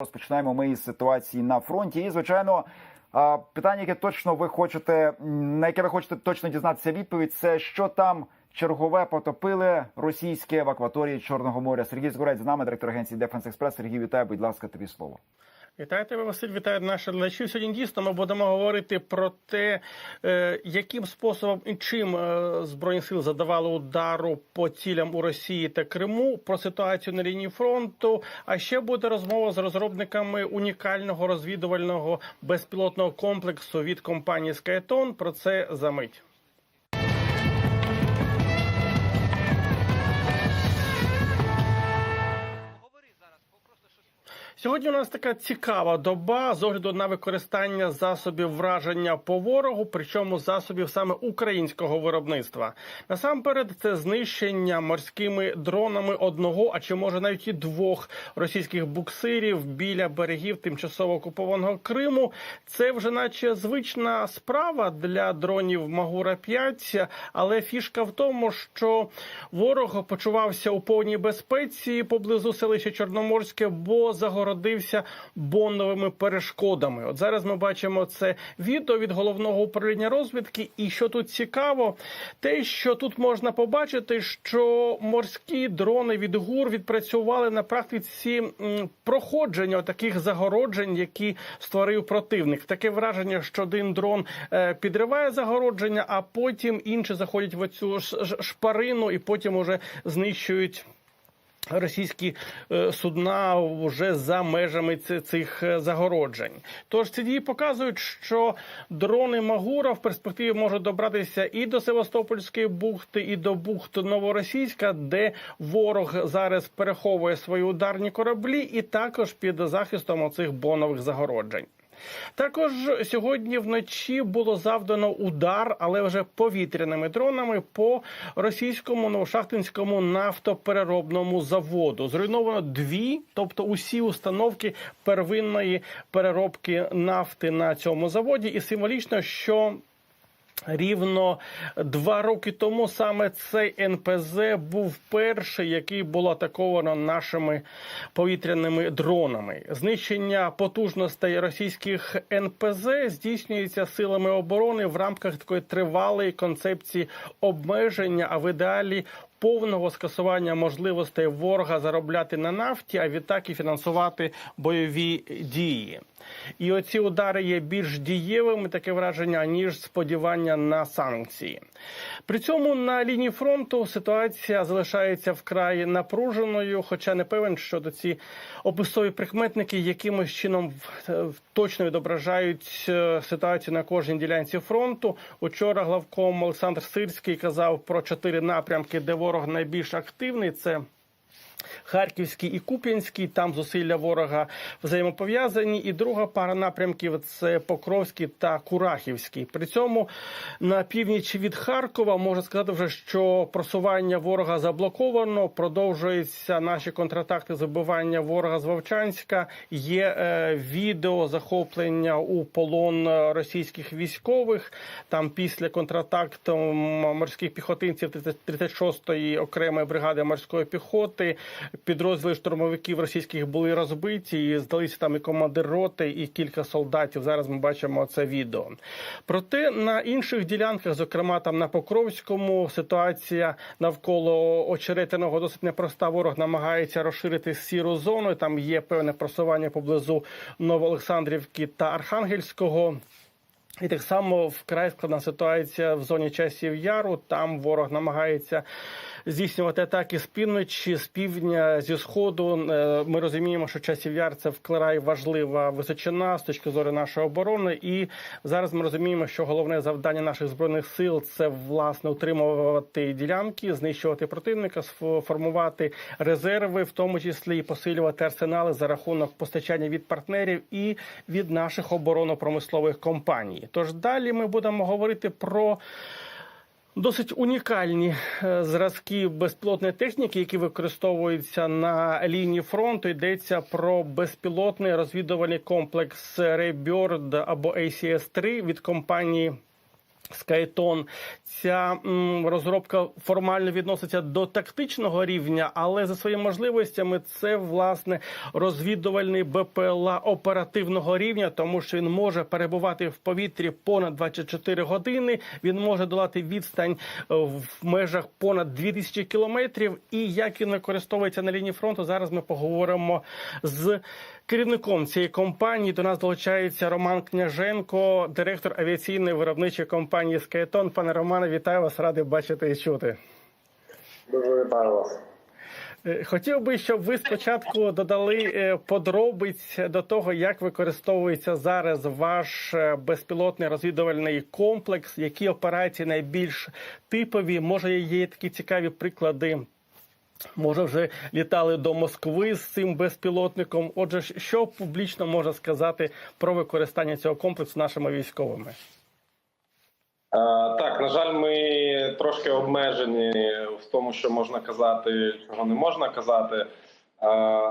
Розпочинаємо ми із ситуації на фронті. І звичайно, питання, яке точно ви хочете, на яке ви хочете точно дізнатися відповідь, це що там чергове потопили російське в акваторії Чорного моря. Сергій Згурець з нами, директор агенції Дефенс Експрес. Сергій, вітаю, будь ласка, тобі слово. Вітаю тебе, Василь, вітаю наших глядачів. Сьогодні дійсно ми будемо говорити про те, е, яким способом і чим е, збройні сили задавали удару по цілям у Росії та Криму, про ситуацію на лінії фронту. А ще буде розмова з розробниками унікального розвідувального безпілотного комплексу від компанії Skyton. Про це за мить. Сьогодні у нас така цікава доба з огляду на використання засобів враження по ворогу, причому засобів саме українського виробництва. Насамперед, це знищення морськими дронами одного, а чи може навіть і двох російських буксирів біля берегів тимчасово окупованого Криму. Це вже наче звична справа для дронів Магура 5 але фішка в тому, що ворог почувався у повній безпеці поблизу селища Чорноморське, бо загородився боновими перешкодами. От зараз ми бачимо це відео від головного управління розвідки. І що тут цікаво, те, що тут можна побачити, що морські дрони від ГУР відпрацювали на практиці проходження таких загороджень, які створив противник. Таке враження, що один дрон е, підриває загородження, а потім інші заходять в цю шпарину і потім уже знищують. Російські е, судна вже за межами цих е, загороджень. Тож ці дії показують, що дрони Магура в перспективі можуть добратися і до Севастопольської бухти, і до бухти Новоросійська, де ворог зараз переховує свої ударні кораблі, і також під захистом оцих бонових загороджень. Також сьогодні вночі було завдано удар, але вже повітряними дронами по російському новошахтинському нафтопереробному заводу. Зруйновано дві, тобто усі установки первинної переробки нафти на цьому заводі, і символічно, що Рівно два роки тому саме цей НПЗ був перший, який було атаковано нашими повітряними дронами. Знищення потужностей російських НПЗ здійснюється силами оборони в рамках такої тривалої концепції обмеження, а в ідеалі повного скасування можливостей ворога заробляти на нафті, а відтак і фінансувати бойові дії. І оці удари є більш дієвими, таке враження, ніж сподівання на санкції. При цьому на лінії фронту ситуація залишається вкрай напруженою, хоча не певен, що до ці описові прикметники якимось чином в- точно відображають е, ситуацію на кожній ділянці фронту. Учора главком Олександр Сирський казав про чотири напрямки, де ворог найбільш активний. Це Харківський і Куп'янський, там зусилля ворога взаємопов'язані. І друга пара напрямків це Покровський та Курахівський. При цьому на північ від Харкова можна сказати вже, що просування ворога заблоковано. Продовжуються наші контратакти забивання ворога з Вовчанська. Є е, відео захоплення у полон російських військових. Там після контратакту морських піхотинців 36-ї окремої бригади морської піхоти. Підрозділи штурмовиків російських були розбиті, і здалися там і командир роти, і кілька солдатів. Зараз ми бачимо це відео. Проте на інших ділянках, зокрема там на Покровському, ситуація навколо очеретиного досить непроста. Ворог намагається розширити сіру зону. Там є певне просування поблизу Новоолександрівки та Архангельського. І так само вкрай складна ситуація в зоні часів яру. Там ворог намагається здійснювати атаки з півночі, з півдня, зі сходу. Е, Ми розуміємо, що часів яр це вкрай важлива височина з точки зору нашої оборони. І зараз ми розуміємо, що головне завдання наших збройних сил це власне утримувати ділянки, знищувати противника, сф- формувати резерви, в тому числі і посилювати арсенали за рахунок постачання від партнерів і від наших оборонно-промислових компаній. Тож далі ми будемо говорити про. Досить унікальні е, зразки безпілотної техніки, які використовуються на лінії фронту. Йдеться про безпілотний розвідувальний комплекс Рейбьорд або ACS-3 від компанії Скайтон, ця м, розробка формально відноситься до тактичного рівня, але за своїми можливостями це власне розвідувальний БПЛА оперативного рівня, тому що він може перебувати в повітрі понад 24 години. Він може долати відстань е, в межах понад 2000 кілометрів. І як він використовується на лінії фронту, зараз ми поговоримо з керівником цієї компанії. До нас долучається Роман Княженко, директор авіаційної виробничої компанії Скайтон. Пане Романе, вітаю вас, радий бачити і чути. Дуже вітаю вас. Е, Хотів би, щоб ви спочатку додали е, подробиць до того, як використовується зараз ваш е, безпілотний розвідувальний комплекс, які операції найбільш типові. Може, є такі цікаві приклади. Може, вже літали до Москви з цим безпілотником. Отже, що публічно можна сказати про використання цього комплексу нашими військовими? Е, Так, на жаль, ми трошки обмежені в тому, що можна казати, чого не можна казати. Е,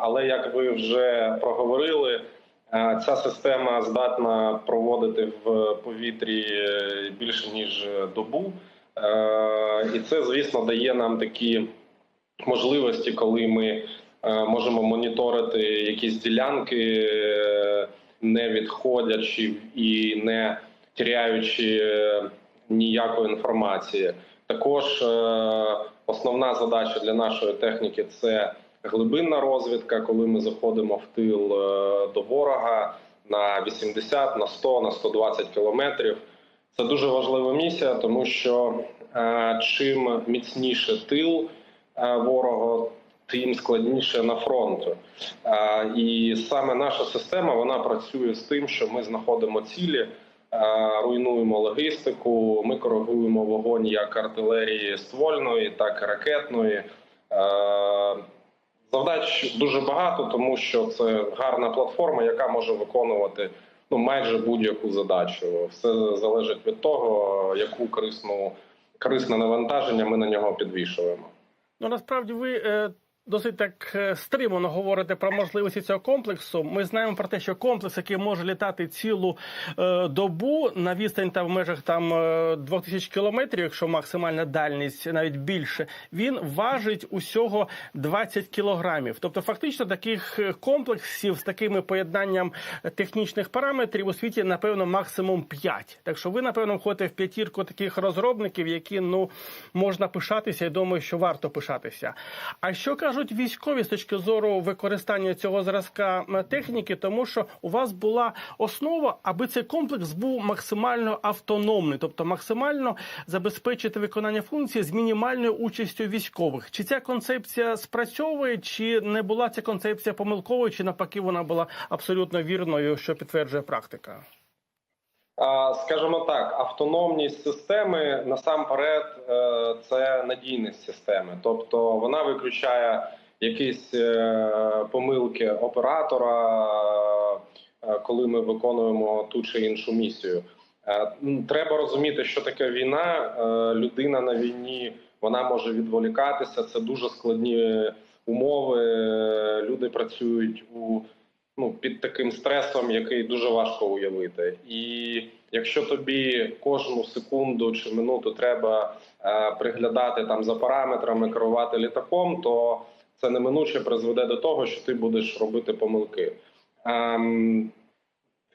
Але як ви вже проговорили, е, ця система здатна проводити в повітрі більше ніж добу. І це, звісно, дає нам такі можливості, коли ми е, можемо моніторити якісь ділянки, е, не відходячи і не теряючи е, ніякої інформації. Також основна задача для нашої техніки це глибинна розвідка, коли ми заходимо в тил до ворога на 80, на 100, на 120 кілометрів. Це дуже важлива місія, тому що чим міцніше тил ворога, тим складніше на фронту. Е, І саме наша система вона працює з тим, що ми знаходимо цілі, е, руйнуємо логістику, ми коригуємо вогонь як артилерії ствольної, так і ракетної. Е, Завдач дуже багато, тому що це гарна платформа, яка може виконувати ну майже будь-яку задачу. Все залежить від того, яку корисну корисне навантаження ми на нього підвішуємо. Ну насправді ви е, досить так е, стримано говорите про можливості цього комплексу. Ми знаємо про те, що комплекс, який може літати цілу е, добу на відстань та в межах там е, 2000 кілометрів, якщо максимальна дальність навіть більше, він важить усього 20 кілограмів. Тобто, фактично, таких е, комплексів з такими поєднанням технічних параметрів у світі напевно максимум 5. Так що ви напевно входите в п'ятірку таких розробників, які ну можна пишатися, і думаю, що варто пишатися. А що кажуть військові з точки зору використання цього зразка техніки, тому що у вас була основа, аби цей комплекс був максимально автономний, тобто максимально забезпечити виконання функції з мінімальною участю військових. Чи ця концепція спрацьовує, чи не була ця концепція помилковою, чи навпаки вона була абсолютно вірною, що підтверджує практика? Скажімо так, автономність системи насамперед е, це надійність системи, тобто вона виключає якісь е, помилки оператора, е, коли ми виконуємо ту чи іншу місію. Треба розуміти, що таке війна. Людина на війні вона може відволікатися. Це дуже складні умови. Люди працюють у ну під таким стресом, який дуже важко уявити. І якщо тобі кожну секунду чи минуту треба е, приглядати там за параметрами, керувати літаком, то це неминуче призведе до того, що ти будеш робити помилки. Ем,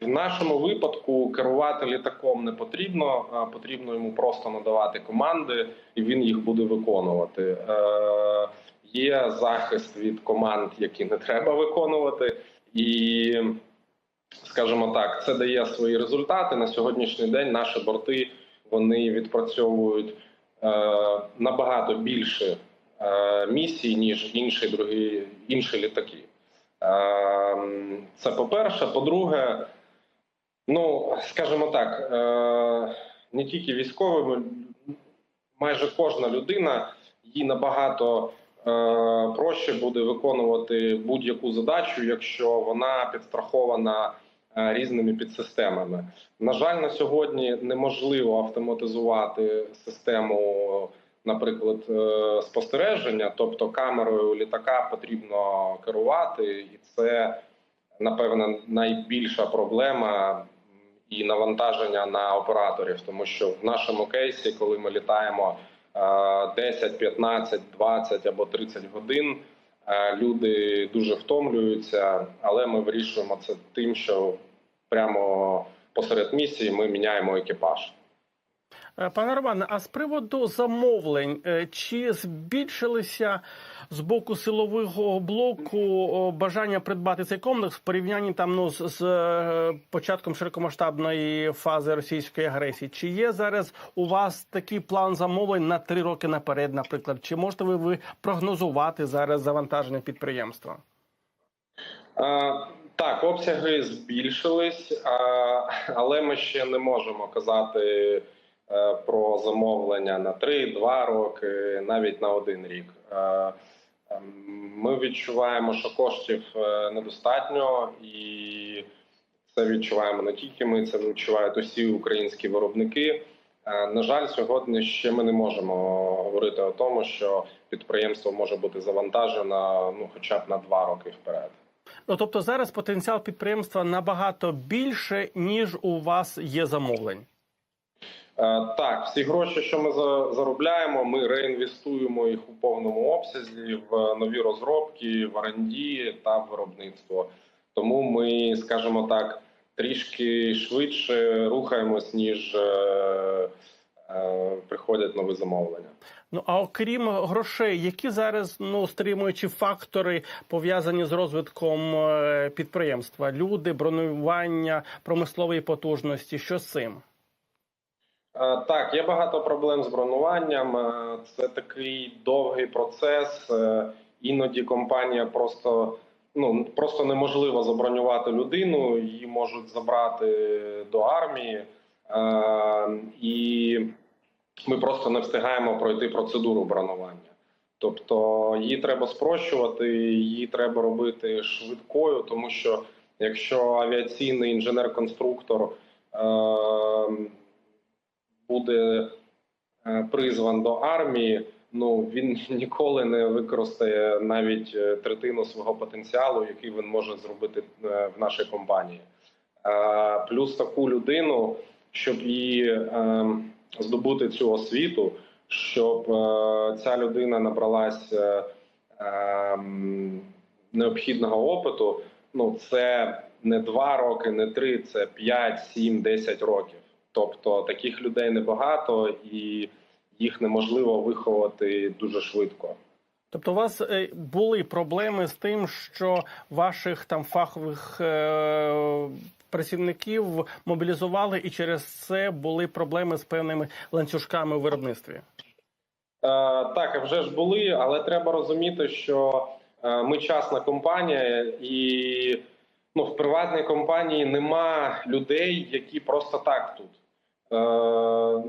в нашому випадку керувати літаком не потрібно, потрібно йому просто надавати команди, і він їх буде виконувати. Е, є захист від команд, які не треба виконувати, і, скажімо так, це дає свої результати. На сьогоднішній день наші борти вони відпрацьовують е, набагато більше е, місій, ніж інші другі інші літаки. Е, це по-перше. По-друге, ну скажімо так, е, не тільки військовими, майже кожна людина їй набагато проще буде виконувати будь-яку задачу, якщо вона підстрахована е, різними підсистемами. На жаль, на сьогодні неможливо автоматизувати систему, наприклад, е, спостереження, тобто камерою літака потрібно керувати, і це напевно найбільша проблема. і навантаження на операторів, тому що в нашому кейсі, коли ми літаємо е, 10, 15, 20 або 30 годин, люди дуже втомлюються, але ми вирішуємо це тим, що прямо посеред місії ми міняємо екіпаж. Е, Пане Романе, а з приводу замовлень, е, чи збільшилися з боку силового блоку бажання придбати цей комплекс в порівнянні там ну з, з е, початком широкомасштабної фази російської агресії? Чи є зараз у вас такий план замовлень на три роки наперед, наприклад? Чи можете ви, ви прогнозувати зараз завантаження підприємства? Е, Так, обсяги збільшились, але ми ще не можемо казати е, про замовлення на 3-2 роки, навіть на один рік. Е, ем, Ми відчуваємо, що коштів е, недостатньо, і це відчуваємо не тільки ми, це відчувають усі українські виробники. Е, На жаль, сьогодні ще ми не можемо говорити о тому, що підприємство може бути завантажено ну, хоча б на два роки вперед. Ну тобто зараз потенціал підприємства набагато більше ніж у вас є замовлень. Е, Так, всі гроші, що ми за- заробляємо, ми реінвестуємо їх у повному обсязі в нові розробки, в R&D та виробництво. Тому ми, скажімо так, трішки швидше рухаємось, ніж е, е, приходять нові замовлення. Ну а окрім грошей, які зараз ну стримуючі фактори пов'язані з розвитком підприємства, люди, бронювання, промислової потужності, що з цим? Е, Так, є багато проблем з бронюванням. Е, Це такий довгий процес. Е, Іноді компанія просто ну просто неможливо забронювати людину, її можуть забрати до армії, і ми просто не встигаємо пройти процедуру бронювання. Тобто її треба спрощувати, її треба робити швидкою, тому що якщо авіаційний інженер-конструктор буде е, призван до армії, ну він ніколи не використає навіть е, третину свого потенціалу, який він може зробити е, в нашій компанії. Плюс таку людину, щоб її е, здобути цю освіту, щоб ця людина набралась ем, необхідного опиту. Ну це не два роки, не три, це 5, 7, 10 років. Тобто таких людей небагато і їх неможливо виховати дуже швидко. Тобто, у вас е, були проблеми з тим, що ваших там фахових е, працівників мобілізували, і через це були проблеми з певними ланцюжками у виробництві. Е, так, вже ж були, але треба розуміти, що ми частна компанія, і ну, в приватній компанії нема людей, які просто так тут. Е,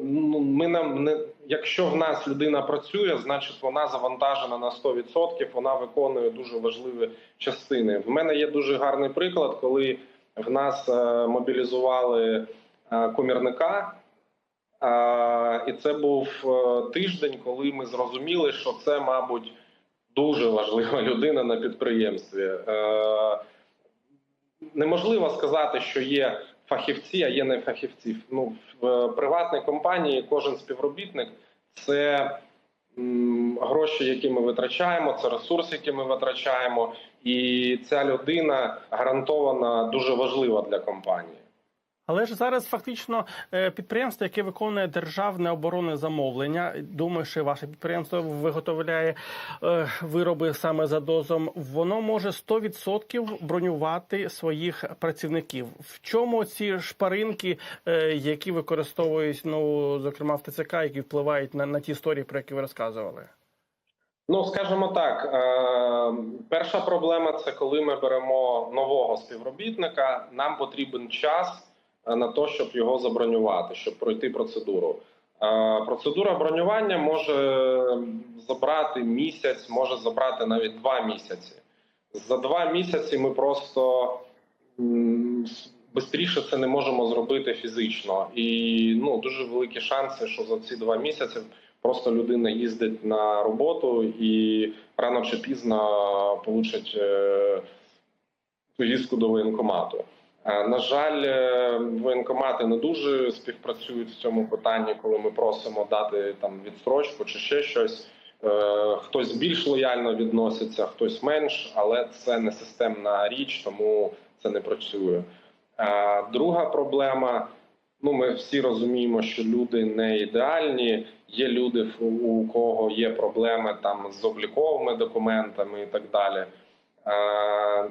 ну, ми нам не якщо в нас людина працює, значить вона завантажена на 100%, вона виконує дуже важливі частини. В мене є дуже гарний приклад, коли в нас е, мобілізували е, комірника. І це був тиждень, коли ми зрозуміли, що це, мабуть, дуже важлива людина на підприємстві. Неможливо сказати, що є фахівці, а є не фахівці. Ну, в е, приватній компанії кожен співробітник це гроші, які ми витрачаємо, це ресурси, які ми витрачаємо, і ця людина гарантована дуже важлива для компанії. Але ж зараз фактично е, підприємство, яке виконує державне оборонне замовлення, думаю, що ваше підприємство виготовляє е, вироби саме за дозом, воно може 100% бронювати своїх працівників. В чому ці шпаринки, е, які використовують, ну зокрема в ТЦК, які впливають на, на ті історії, про які ви розказували? Ну, скажімо так, перша проблема це коли ми беремо нового співробітника. Нам потрібен час на те, щоб його забронювати, щоб пройти процедуру. Е, Процедура бронювання може забрати місяць, може забрати навіть два місяці. За два місяці ми просто швидше це не можемо зробити фізично, і ну дуже великі шанси, що за ці два місяці просто людина їздить на роботу і рано чи пізно получить е, повістку до воєнкомату. Е, На жаль, е, воєнкомати не дуже співпрацюють в цьому питанні, коли ми просимо дати там відстрочку чи ще щось. Е, Хтось більш лояльно відноситься, хтось менш, але це не системна річ, тому це не працює. Друга проблема. Ну, ми всі розуміємо, що люди не ідеальні. Є люди, у кого є проблеми там з обліковими документами і так далі.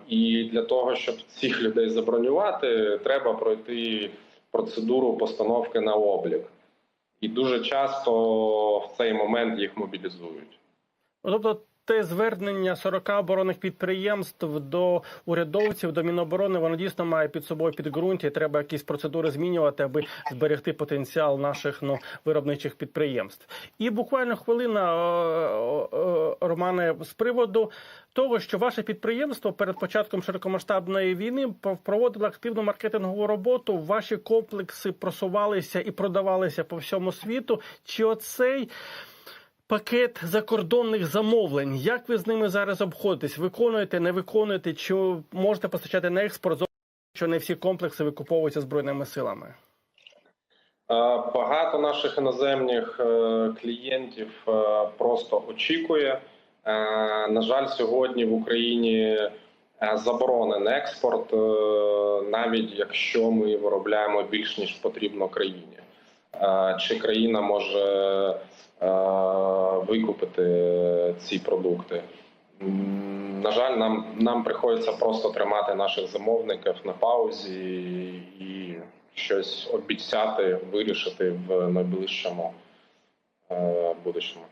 І для того, щоб цих людей забронювати, треба пройти процедуру постановки на облік. І дуже часто в цей момент їх мобілізують. Ну, Тобто те звернення 40 оборонних підприємств до урядовців, до Міноборони, воно дійсно має під собою підґрунтя. Треба якісь процедури змінювати, аби зберегти потенціал наших ну виробничих підприємств. І буквально хвилина, е, е, Романе, з приводу того, що ваше підприємство перед початком широкомасштабної війни проводило активну маркетингову роботу. Ваші комплекси просувалися і продавалися по всьому світу. Чи оцей пакет закордонних замовлень. Як ви з ними зараз обходитесь? Виконуєте, не виконуєте? Чи можете постачати на експорт? Що не всі комплекси викуповуються збройними силами? Е, Багато наших іноземних е, клієнтів е, просто очікує. На жаль, сьогодні в Україні заборонений експорт, навіть якщо ми виробляємо більш ніж потрібно країні. Чи країна може викупити ці продукти? На жаль, нам, нам приходиться просто тримати наших замовників на паузі і щось обіцяти вирішити в найближчому е, будущому.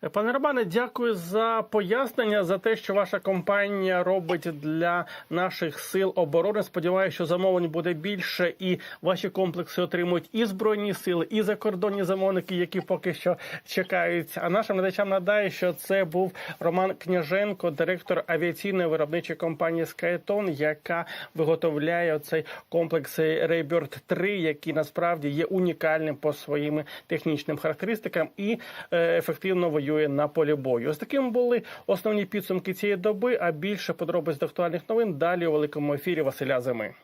Пане Романе, дякую за пояснення за те, що ваша компанія робить для наших сил оборони. Сподіваюся, що замовлень буде більше, і ваші комплекси отримують і збройні сили, і закордонні замовники, які поки що чекають. А нашим глядачам нагадаю, що це був Роман Княженко, директор авіаційної виробничої компанії Skyton, яка виготовляє цей комплекс Raybird 3, який насправді є унікальним по своїм технічним характеристикам і е, ефективно воює на полі бою. Ось таким були основні підсумки цієї доби. А більше подробиць до актуальних новин далі у великому ефірі Василя Зими.